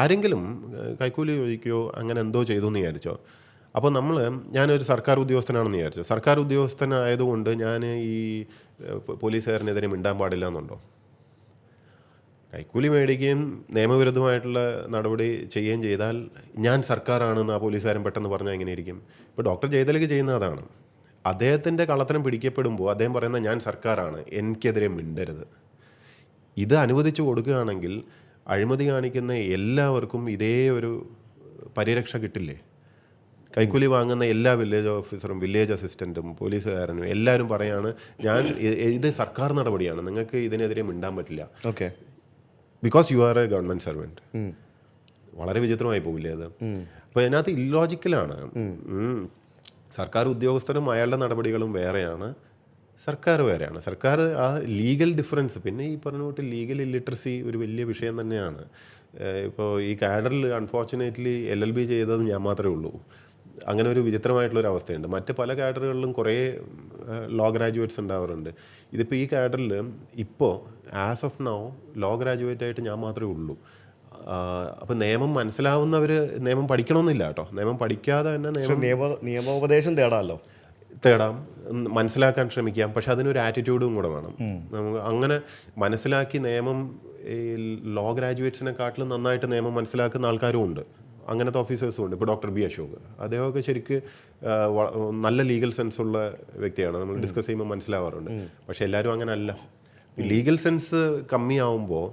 ആരെങ്കിലും കൈക്കൂലി ചോദിക്കുകയോ അങ്ങനെ എന്തോ ചെയ്തു എന്ന് വിചാരിച്ചോ. അപ്പോൾ നമ്മൾ ഞാനൊരു സർക്കാർ ഉദ്യോഗസ്ഥനാണെന്ന് വിചാരിച്ചു. സർക്കാർ ഉദ്യോഗസ്ഥനായതുകൊണ്ട് ഞാൻ ഈ പോലീസുകാരനെതിരെ മിണ്ടാൻ പാടില്ല എന്നുണ്ടോ കൈക്കൂലി മേടിക്കുകയും നിയമവിരുദ്ധമായിട്ടുള്ള നടപടി ചെയ്യുകയും ചെയ്താൽ ഞാൻ സർക്കാരാണെന്ന് ആ പോലീസുകാരൻ പെട്ടെന്ന് പറഞ്ഞാൽ എങ്ങനെയിരിക്കും? ഇപ്പോൾ ഡോക്ടർ ജയതിലക്ക് ചെയ്യുന്ന അതാണ്. അദ്ദേഹത്തിന്റെ കള്ളത്തരം പിടിക്കപ്പെടുമ്പോൾ അദ്ദേഹം പറയുന്ന ഞാൻ സർക്കാരാണ് എനിക്കെതിരെ മിണ്ടരുത്. ഇത് അനുവദിച്ചു കൊടുക്കുകയാണെങ്കിൽ അഴിമതി കാണിക്കുന്ന എല്ലാവർക്കും ഇതേ ഒരു പരിരക്ഷ കിട്ടില്ലേ? കൈക്കൂലി വാങ്ങുന്ന എല്ലാ വില്ലേജ് ഓഫീസറും വില്ലേജ് അസിസ്റ്റന്റും പോലീസുകാരനും എല്ലാവരും പറയാണ് ഞാൻ ഇത് സർക്കാർ നടപടിയാണ് നിങ്ങൾക്ക് ഇതിനെതിരെ മിണ്ടാൻ പറ്റില്ല. Okay. Because you are a government servant വളരെ വിചിത്രമായി പോകില്ലേ അത്? അപ്പോൾ അതിനകത്ത് ഇല്ലോജിക്കലാണ്. സർക്കാർ ഉദ്യോഗസ്ഥരും അയാളുടെ നടപടികളും വേറെയാണ്. സർക്കാർ വേറെയാണ്. സർക്കാർ ആ ലീഗൽ ഡിഫറൻസ് പിന്നെ ഈ പറഞ്ഞ പോലെ ലീഗൽ ഇല്ലിറ്ററസി ഒരു വലിയ വിഷയം തന്നെയാണ്. ഇപ്പോൾ ഈ കാഡറിൽ അൺഫോർച്ചുനേറ്റ്ലി എൽ എൽ ബി ചെയ്തത് ഞാൻ മാത്രമേ ഉള്ളൂ. അങ്ങനെ ഒരു വിചിത്രമായിട്ടുള്ളൊരു അവസ്ഥയുണ്ട്. മറ്റ് പല കാഡറുകളിലും കുറേ ലോ ഗ്രാജുവേറ്റ്സ് ഉണ്ടാവാറുണ്ട്. ഇതിപ്പോൾ ഈ കാഡറിൽ ഇപ്പോൾ as of now law graduate ആയിട്ട് ഞാൻ മാത്രമേ ഉള്ളൂ. അപ്പം നിയമം മനസ്സിലാവുന്നവർ നിയമം പഠിക്കണമെന്നില്ല കേട്ടോ. നിയമം പഠിക്കാതെ തന്നെ നിയമം നിയമ നിയമോപദേശം തേടാമല്ലോ. തേടാം മനസ്സിലാക്കാൻ ശ്രമിക്കാം പക്ഷെ അതിനൊരു ആറ്റിറ്റ്യൂഡും കൂടെ വേണം. നമുക്ക് അങ്ങനെ മനസ്സിലാക്കി നിയമം ഈ ലോ ഗ്രാജുവേറ്റ്സിനെക്കാട്ടിലും നന്നായിട്ട് നിയമം മനസ്സിലാക്കുന്ന ആൾക്കാരും ഉണ്ട്. അങ്ങനത്തെ ഓഫീസേഴ്സും ഉണ്ട്. ഇപ്പോൾ ഡോക്ടർ ബി അശോക്. അദ്ദേഹമൊക്കെ ശരിക്ക് നല്ല ലീഗൽ സെൻസ് ഉള്ള വ്യക്തിയാണ്. നമ്മൾ ഡിസ്കസ് ചെയ്യുമ്പോൾ മനസ്സിലാവാറുണ്ട്. പക്ഷെ എല്ലാവരും അങ്ങനെ അല്ല ലീഗൽ സെൻസ് കമ്മിയാവുമ്പോൾ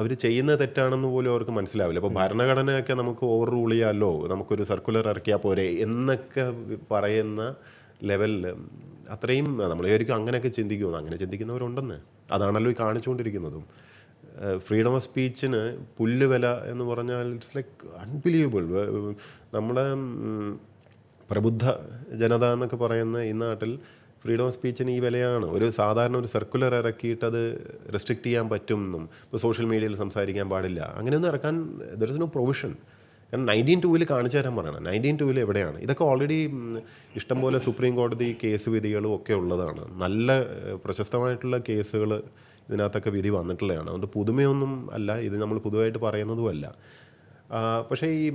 അവർ ചെയ്യുന്ന തെറ്റാണെന്ന് പോലും അവർക്ക് മനസ്സിലാവില്ല. അപ്പോൾ ഭരണഘടനയൊക്കെ നമുക്ക് ഓവർ റൂൾ ചെയ്യാമല്ലോ നമുക്കൊരു സർക്കുലർ ഇറക്കിയാൽ പോരെ എന്നൊക്കെ പറയുന്ന ലെവലിൽ അത്രയും നമ്മൾ വിചാരിക്കും അങ്ങനെയൊക്കെ ചിന്തിക്കുമെന്ന്. അങ്ങനെ ചിന്തിക്കുന്നവരുണ്ടെന്ന്. അതാണല്ലോ ഈ കാണിച്ചുകൊണ്ടിരിക്കുന്നതും. ഫ്രീഡം ഓഫ് സ്പീച്ചിന് പുല്ല് വില എന്ന് പറഞ്ഞാൽ ഇറ്റ്സ് ലൈക്ക് അൺബിലീവബിൾ നമ്മുടെ പ്രബുദ്ധ ജനത എന്നൊക്കെ പറയുന്ന ഈ നാട്ടിൽ ഫ്രീഡം ഓഫ് സ്പീച്ചിന് ഈ വിലയാണ്. ഒരു സാധാരണ ഒരു സർക്കുലർ ഇറക്കിയിട്ട് അത് റെസ്ട്രിക്റ്റ് ചെയ്യാൻ പറ്റും എന്നും. ഇപ്പോൾ സോഷ്യൽ മീഡിയയിൽ സംസാരിക്കാൻ പാടില്ല. അങ്ങനെയൊന്നും ഇറക്കാൻ ദർ ഇസ് നോ പ്രൊവിഷൻ കാരണം നയന്റീൻ ടൂവിൽ കാണിച്ചു തരാൻ പറയണം. നയന്റീൻ ടൂവിൽ എവിടെയാണ്? ഇതൊക്കെ ഓൾറെഡി ഇഷ്ടംപോലെ സുപ്രീം കോടതി കേസ് വിധികളും ഒക്കെ ഉള്ളതാണ്. നല്ല പ്രശസ്തമായിട്ടുള്ള കേസുകൾ ഇതിനകത്തൊക്കെ വിധി വന്നിട്ടുള്ളതാണ്. അതുകൊണ്ട് പുതുമയൊന്നും അല്ല ഇത് നമ്മൾ പുതുവായിട്ട് പറയുന്നതുമല്ല പക്ഷേ ഈ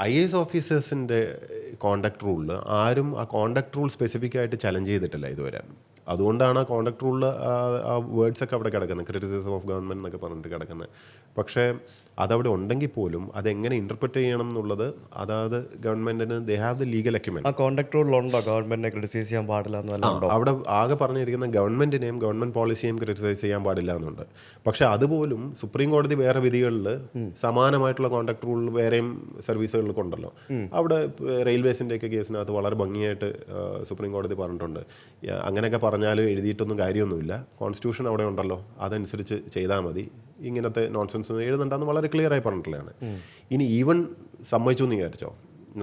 ഐ എസ് ഓഫീസേഴ്സിന്റെ കോണ്ടാക്ട് റൂളിൽ ആരും ആ കോണ്ടാക്ട് റൂൾ സ്പെസിഫിക് ആയിട്ട് ചലഞ്ച് ചെയ്തിട്ടില്ല ഇതുവരെ. അതുകൊണ്ടാണ് ആ കോണ്ടാക്ട് റൂളിൽ ആ വേർഡ്സ് ഒക്കെ അവിടെ കിടക്കുന്നത്. ക്രിറ്റിസിസം ഓഫ് ഗവൺമെന്റ് എന്നൊക്കെ പറഞ്ഞിട്ട് കിടക്കുന്നത്. പക്ഷേ അതവിടെ ഉണ്ടെങ്കിൽ പോലും അതെങ്ങനെ ഇന്റർപ്രറ്റ് ചെയ്യണം എന്നുള്ളത് അതായത് ഗവൺമെന്റിന് they have the legal argument ആ കോണ്ടാക്ട് റൂളിലുണ്ടോ ഗവൺമെന്റിനെ ക്രിറ്റിസൈസ് ചെയ്യാൻ പാടില്ല എന്നല്ല അവിടെ ആകെ പറഞ്ഞിരിക്കുന്ന ഗവൺമെന്റിനെയും ഗവൺമെന്റ് പോളിസിയെയും ക്രിറ്റിസൈസ് ചെയ്യാൻ പാടില്ല എന്നുണ്ട്. പക്ഷെ അതുപോലും സുപ്രീം കോടതി വേറെ വിധികളിൽ സമാനമായിട്ടുള്ള കോൺട്രാക്ട് റൂളിൽ വേറെയും സർവീസുകളിലൊക്കെ ഉണ്ടല്ലോ അവിടെ റെയിൽവേസിന്റെയൊക്കെ കേസിനകത്ത് വളരെ ഭംഗിയായിട്ട് സുപ്രീം കോടതി പറഞ്ഞിട്ടുണ്ട്. അങ്ങനെയൊക്കെ പറഞ്ഞാലും എഴുതിയിട്ടൊന്നും കാര്യമൊന്നുമില്ല. കോൺസ്റ്റിറ്റ്യൂഷൻ അവിടെ ഉണ്ടല്ലോ. അതനുസരിച്ച് ചെയ്താൽ മതി. ഇങ്ങനത്തെ നോൺസെൻസ് എഴുതണ്ടെന്ന് വളരെ ക്ലിയർ ആയി പറഞ്ഞിട്ടുള്ളതാണ്. ഇനി ഈവൻ സമ്മതിച്ചു എന്ന് വിചാരിച്ചോ?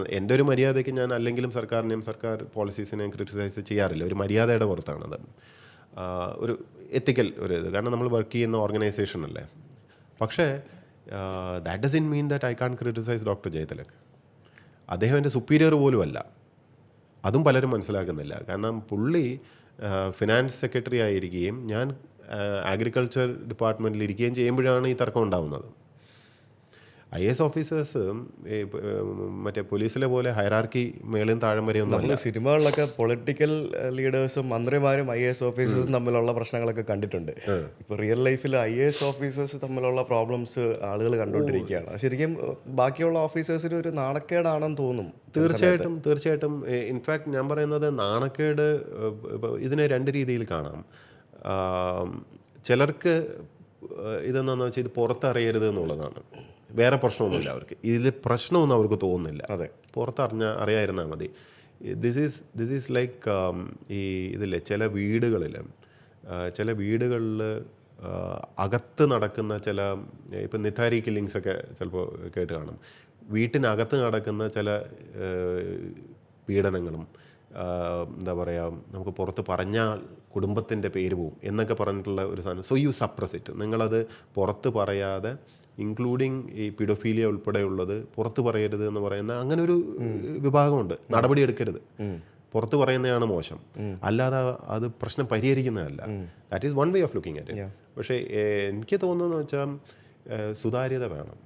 എന്റെ ഒരു മര്യാദയ്ക്ക് ഞാൻ അല്ലെങ്കിലും സർക്കാരിനെയും സർക്കാർ പോളിസീസിനെയും ക്രിറ്റിസൈസ് ചെയ്യാറില്ല. ഒരു മര്യാദയുടെ പുറത്താണത് ഒരു എത്തിക്കൽ ഒരു ഇത്. കാരണം നമ്മൾ വർക്ക് ചെയ്യുന്ന ഓർഗനൈസേഷൻ അല്ലേ? പക്ഷേ that doesn't mean that I can criticise doctor Jayathilak. അദ്ദേഹം എന്റെ സുപ്പീരിയർ പോലും അല്ല അതും പലരും മനസ്സിലാക്കുന്നില്ല. കാരണം പുള്ളി ഫിനാൻസ് സെക്രട്ടറി ആയിരിക്കുകയും ഞാൻ അഗ്രികൾച്ചർ ഡിപ്പാർട്ട്മെന്റിൽ ഇരിക്കുകയും ചെയ്യുമ്പോഴാണ് ഈ തർക്കം ഉണ്ടാവുന്നത്. ഐ എസ് ഓഫീസേഴ്സ് മറ്റേ പോലീസിലെ പോലെ ഹൈറാർക്കി മേളിൽ താഴം വരെ ഒന്നും സിനിമകളിലൊക്കെ പൊളിറ്റിക്കൽ ലീഡേഴ്സും മന്ത്രിമാരും ഐ എസ് ഓഫീസേഴ്സും തമ്മിലുള്ള പ്രശ്നങ്ങളൊക്കെ കണ്ടിട്ടുണ്ട്. ഇപ്പൊ റിയൽ ലൈഫിൽ ഐ എസ് ഓഫീസേഴ്സ് തമ്മിലുള്ള പ്രോബ്ലംസ് ആളുകൾ കണ്ടുകൊണ്ടിരിക്കുകയാണ്. ശരിക്കും ബാക്കിയുള്ള ഓഫീസേഴ്സിന് ഒരു നാണക്കേടാണെന്ന് തോന്നും തീർച്ചയായിട്ടും തീർച്ചയായിട്ടും. ഇൻഫാക്ട് ഞാൻ പറയുന്നത് നാണക്കേട് ഇതിനെ രണ്ട് രീതിയിൽ കാണാം. ചിലർക്ക് ഇതെന്നു വെച്ചാൽ ഇത് പുറത്തറിയരുത് എന്നുള്ളതാണ്. വേറെ പ്രശ്നമൊന്നുമില്ല അവർക്ക്. ഇതിൽ പ്രശ്നമൊന്നും അവർക്ക് തോന്നുന്നില്ല. അതെ. പുറത്തറിഞ്ഞ അറിയായിരുന്നാൽ മതി. This is this is like ഈ ഇതില്ലേ ചില വീടുകളിൽ ചില വീടുകളിൽ അകത്ത് നടക്കുന്ന ചില ഇപ്പം നിഥാരി കില്ലിങ്സ് ഒക്കെ ചിലപ്പോൾ കേട്ട് കാണും. വീട്ടിനകത്ത് നടക്കുന്ന ചില പീഡനങ്ങളും എന്താ പറയുക നമുക്ക് പുറത്ത് പറഞ്ഞാൽ കുടുംബത്തിന്റെ പേര് പോവും എന്നൊക്കെ പറഞ്ഞിട്ടുള്ള ഒരു സാധനം. സോ യു സപ്രസ് ഇറ്റ് നിങ്ങളത് പുറത്ത് പറയാതെ ഇൻക്ലൂഡിങ് ഈ പിഡോഫീലിയ ഉൾപ്പെടെയുള്ളത് പുറത്ത് പറയരുത് എന്ന് പറയുന്ന അങ്ങനെ ഒരു വിഭാഗമുണ്ട്. നടപടി എടുക്കരുത്. പുറത്ത് പറയുന്നതാണ് മോശം. അല്ലാതെ അത് പ്രശ്നം പരിഹരിക്കുന്നതല്ല. That is one way of looking at പക്ഷേ എനിക്ക് തോന്നുന്നതെന്ന് വെച്ചാൽ സുതാര്യത വേണം.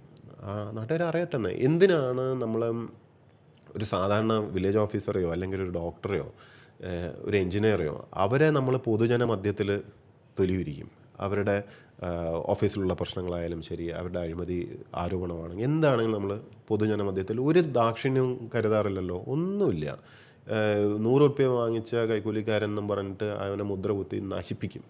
നാട്ടുകാർ അറിയട്ടെന്ന്. എന്തിനാണ് നമ്മൾ ഒരു സാധാരണ വില്ലേജ് ഓഫീസറെയോ അല്ലെങ്കിൽ ഒരു ഡോക്ടറെയോ ഒരു എൻജിനീയറെയോ അവരെ നമ്മൾ പൊതുജന മധ്യത്തിൽ തൊലിവിരിക്കും. അവരുടെ ഓഫീസിലുള്ള പ്രശ്നങ്ങളായാലും ശരി അവരുടെ അഴിമതി ആരോപണമാണെങ്കിൽ എന്താണെങ്കിലും നമ്മൾ പൊതുജന മധ്യത്തിൽ ഒരു ദാക്ഷിണ്യവും കരുതാറില്ലല്ലോ ഒന്നുമില്ല. നൂറ് റുപ്യ വാങ്ങിച്ച കൈക്കൂലിക്കാരൻ എന്നും പറഞ്ഞിട്ട് അവനെ മുദ്ര കുത്തി നശിപ്പിക്കും.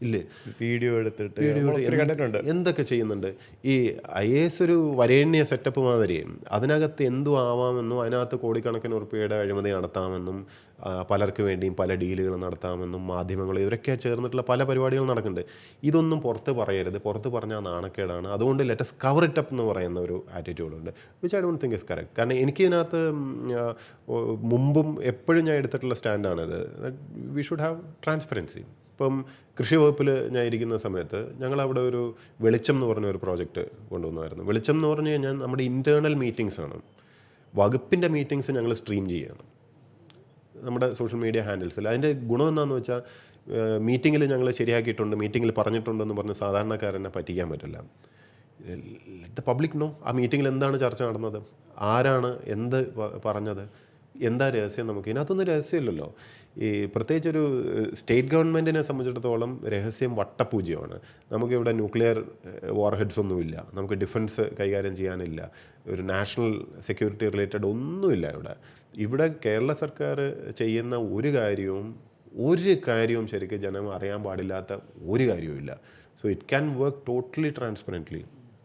ഇല്ലേ? വീഡിയോ എടുത്തിട്ട് വീഡിയോ കണ്ടിട്ടുണ്ട്. എന്തൊക്കെ ചെയ്യുന്നുണ്ട്? ഈ ഐ എ എസ് ഒരു വരേണ്യ സെറ്റപ്പ് മാതിരി. അതിനകത്ത് എന്തു ആവാമെന്നും അതിനകത്ത് കോടിക്കണക്കിന് ഉറപ്പിയുടെ അഴിമതി നടത്താമെന്നും പലർക്ക് വേണ്ടിയും പല ഡീലുകൾ നടത്താമെന്നും മാധ്യമങ്ങൾ ഇവരൊക്കെ ചേർന്നിട്ടുള്ള പല പരിപാടികൾ നടക്കുന്നുണ്ട്. ഇതൊന്നും പുറത്ത് പറയരുത്. പുറത്ത് പറഞ്ഞാൽ നാണക്കേടാണ്. അതുകൊണ്ട് ലെറ്റസ് കവർ ഇറ്റ് അപ്പ് എന്ന് പറയുന്ന ഒരു ആറ്റിറ്റ്യൂഡുണ്ട് which I don't think is correct കാരണം എനിക്ക് ഇതിനകത്ത് ഉം, ആ, ഓ, മുമ്പും എപ്പോഴും ഞാൻ എടുത്തിട്ടുള്ള സ്റ്റാൻഡാണിത് വി ഷുഡ് ഹാവ് ട്രാൻസ്പെറൻസി ഇപ്പം കൃഷി വകുപ്പിൽ ഞാൻ ഇരിക്കുന്ന സമയത്ത് ഞങ്ങളവിടെ ഒരു വെളിച്ചം എന്ന് പറഞ്ഞ ഒരു പ്രോജക്റ്റ് കൊണ്ടുവന്നായിരുന്നു. വെളിച്ചം എന്ന് പറഞ്ഞു കഴിഞ്ഞാൽ നമ്മുടെ ഇന്റേർണൽ മീറ്റിംഗ്സ് ആണ്. വകുപ്പിന്റെ മീറ്റിങ്സ് ഞങ്ങൾ സ്ട്രീം ചെയ്യുകയാണ് നമ്മുടെ സോഷ്യൽ മീഡിയ ഹാൻഡിൽസിൽ അതിന്റെ ഗുണം എന്താണെന്ന് വെച്ചാൽ മീറ്റിങ്ങിൽ ഞങ്ങൾ ശരിയാക്കിയിട്ടുണ്ട് മീറ്റിങ്ങിൽ പറഞ്ഞിട്ടുണ്ടെന്ന് പറഞ്ഞ് സാധാരണക്കാരനെ പറ്റിക്കാൻ പറ്റില്ല. ദ പബ്ലിക് നോ ആ മീറ്റിങ്ങിൽ എന്താണ് ചർച്ച നടന്നത്? ആരാണ് എന്ത് പറഞ്ഞത്? എന്താ രഹസ്യം നമുക്ക്? ഇതിനകത്തൊന്നും രഹസ്യമില്ലല്ലോ. ഈ പ്രത്യേകിച്ച് ഒരു സ്റ്റേറ്റ് ഗവൺമെന്റിനെ സംബന്ധിച്ചിടത്തോളം രഹസ്യം വട്ടപൂജ്യമാണ്. നമുക്കിവിടെ ന്യൂക്ലിയർ വാർ ഹെഡ്സ് ഒന്നുമില്ല നമുക്ക് ഡിഫൻസ് കൈകാര്യം ചെയ്യാനില്ല. ഒരു നാഷണൽ സെക്യൂരിറ്റി റിലേറ്റഡ് ഒന്നുമില്ല ഇവിടെ. ഇവിടെ കേരള സർക്കാർ ചെയ്യുന്ന ഒരു കാര്യവും ഒരു കാര്യവും ശരിക്കും ജനം അറിയാൻ പാടില്ലാത്ത ഒരു കാര്യവും ഇല്ല so it can work totally transparently